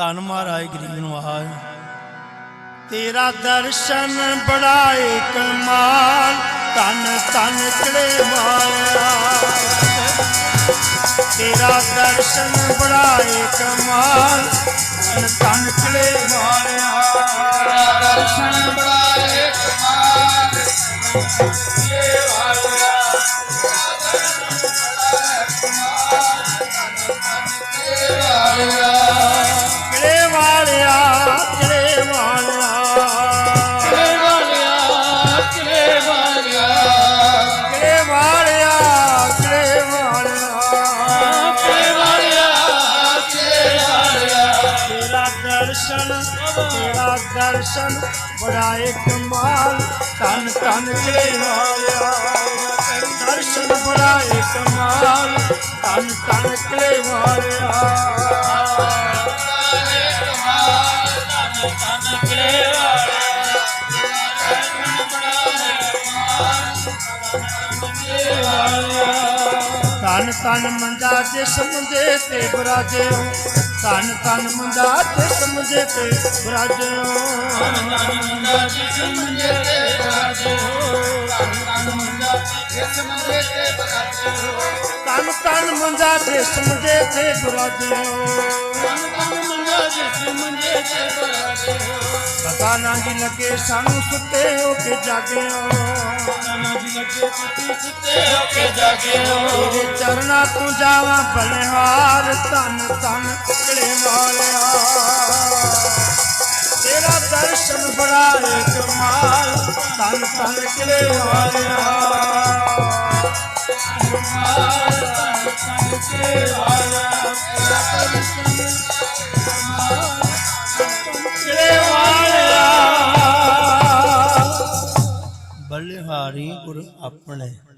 ਧੰਨ ਮਹਾਰਾਜ ਗਰੀਬ ਨਵਾਜ ਤੇਰਾ ਦਰਸ਼ਨ ਬੜਾ ਏ ਕਮਾਲ ਧੰਨ ਧੰਨ ਕਿਹੜੇ ਮਾਇਆ। ਤੇਰਾ ਦਰਸ਼ਨ ਬੜਾ ਏ ਕਮਾਲ ਧੰਨ ਧੰਨ ਕਿਹੜੇ ਮਾਇਆ। ਦਰਸ਼ਨ ਬੜਾਏ ਕਮਾਲ ਤੇਰਾ ਦਰਸ਼ਨ ਬੜਾ ਏ ਕਮਾਲ ਤਨ ਤਨ ਕੇ ਵਾਲਿਆ ਦਰਸ਼ਨ ਬੜਾ ਏ ਕਮਾਲ ਤਨ ਤਨ ਕਿਲੇ ਵਾਲਿਆ ਤਨ ਤਨ ਮੰਦਾ ਜਿਸ ਮੁੰਦੇ ਤੇ ਬਰਾਜਿਓ। ਤਨ ਤਨ ਮੰਦਾ ਜਿਸ ਮੁੰਦੇ ਤੇ ਬਰਾਜਿਓ। ਤਨ ਤਨ ਮੰਦਾ ਜਿਸ ਮੁੰਦੇ ਤੇ ਬਰਾਜਿਓ। ਪਤਾ ਨਾ ਜੀ ਲੱਗੇ ਸਾਨੂੰ ਸੁੱਤੇ ਹੋ ਕੇ ਜਾਗਿਓ। ਤੇਰੇ ਚਰਨਾਂ ਤੋਂ ਜਾਵਾਂ ਬਲਿਹਾਰ ਤਨ ਤਨ ਕਿਲੇ ਵਾਲਿਆ ਤੇਰਾ ਦਰਸ਼ਨ ਬੜਾ ਏ ਕਮਾਲ ਤਨ ਤਨ ਕਿਲੇ ਵਾਲਿਆ ਕਿਲੇ ਬਲਿਹਾਰੀ ਗੁਰ ਆਪਣੇ।